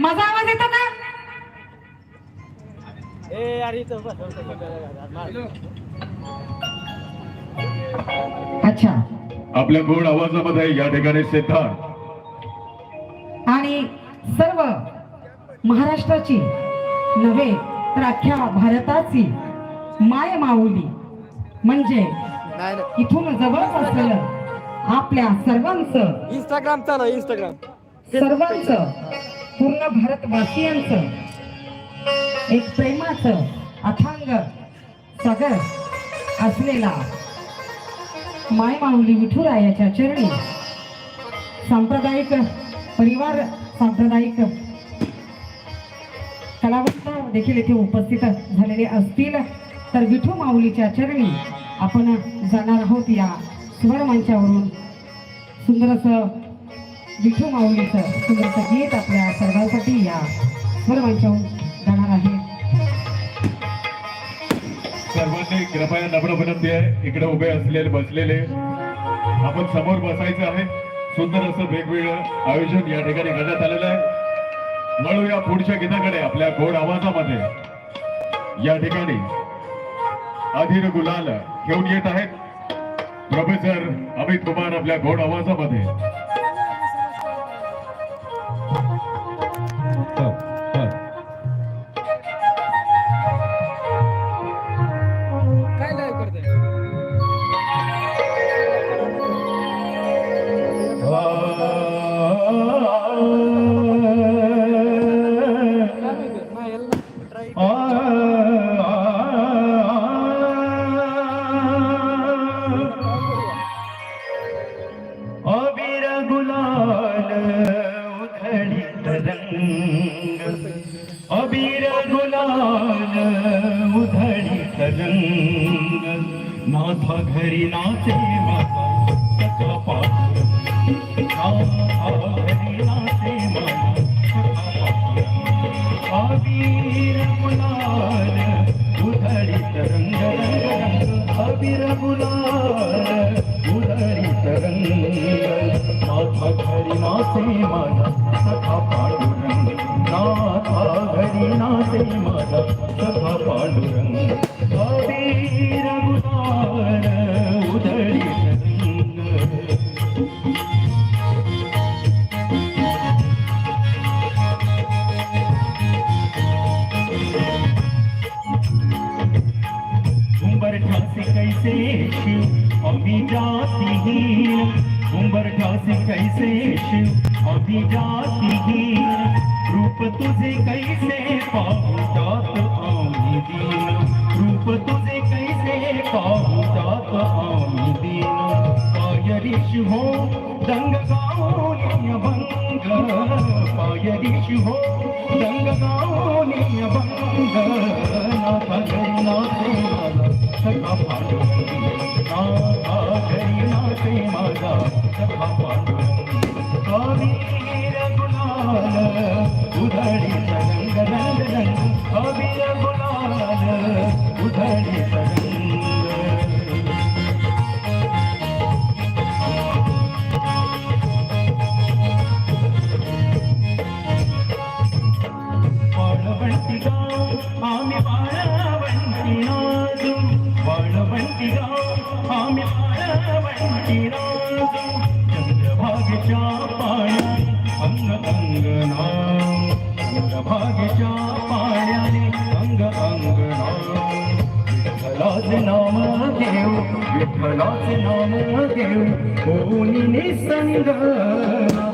माझा आवाज येतो का? अच्छा. आपल्या गोड आवाजामध्ये या ठिकाणी सिद्धार्थ. आणि सर्व महाराष्ट्राची नव्हे तर अख्ख्या भारताची माय माऊली म्हणजे इथून जवळच असलेलं आपल्या सर्वांचं इंस्टाग्राम चालू इंस्टाग्राम सर्वांचं पूर्ण भारतवासियांचं एक प्रेमाचं अथांग सागर असलेला माय माऊली विठुरायाच्या चरणी सांप्रदायिक परिवार सांप्रदायिक कलावंत देखील इथे उपस्थित झालेले असतील. तर विठू माऊलीच्या चरणी आपण जाणार आहोत या स्वर मंचावरून सुंदर असं विठू माऊलीचं सुंदरचं गीत आपल्या सर्वांसाठी या स्वर जाणार आहे. सर्वांनी कृपया नम्र विनंती आहे इकडे उभे असलेले बसलेले. आपण समोर बसायचं आहे. सुंदर असं वेगवेगळं आयोजन या ठिकाणी करण्यात आलेलं आहे. वळूया पुढच्या गीताकडे आपल्या गोड आवाजामध्ये. या ठिकाणी अधीर गुलाल घेऊन येत आहेत. प्रोफेसर अमित कुमार आपल्या गोड आवाजामध्ये. अबीर गुलाल उधळीत रंग नाथा घरी नाचे माझा सखा पाखरू. नाथा घरी नाचे माझा सखा कैसे शिव अभी जाती ही। उम्र घास कैसे शिव अभी जाती ही। रूप तुझे कैसे पाऊ? जात आमिदीन रूप तुझे कैसे पाऊ? जात आमिदीन पायरिश हो, दंग भंग। पायरिश हो, दंग भंग। ना नाचे माझा सखा पांडुरंग माझा चंद्रभागेच्या पाण्याने अंग अंग चंद्रभागेच्या पाण्याने अंग अंग विठ्ठलाचे नाम घेऊ विठ्ठलाचे नाम घेऊ कोणी निसंग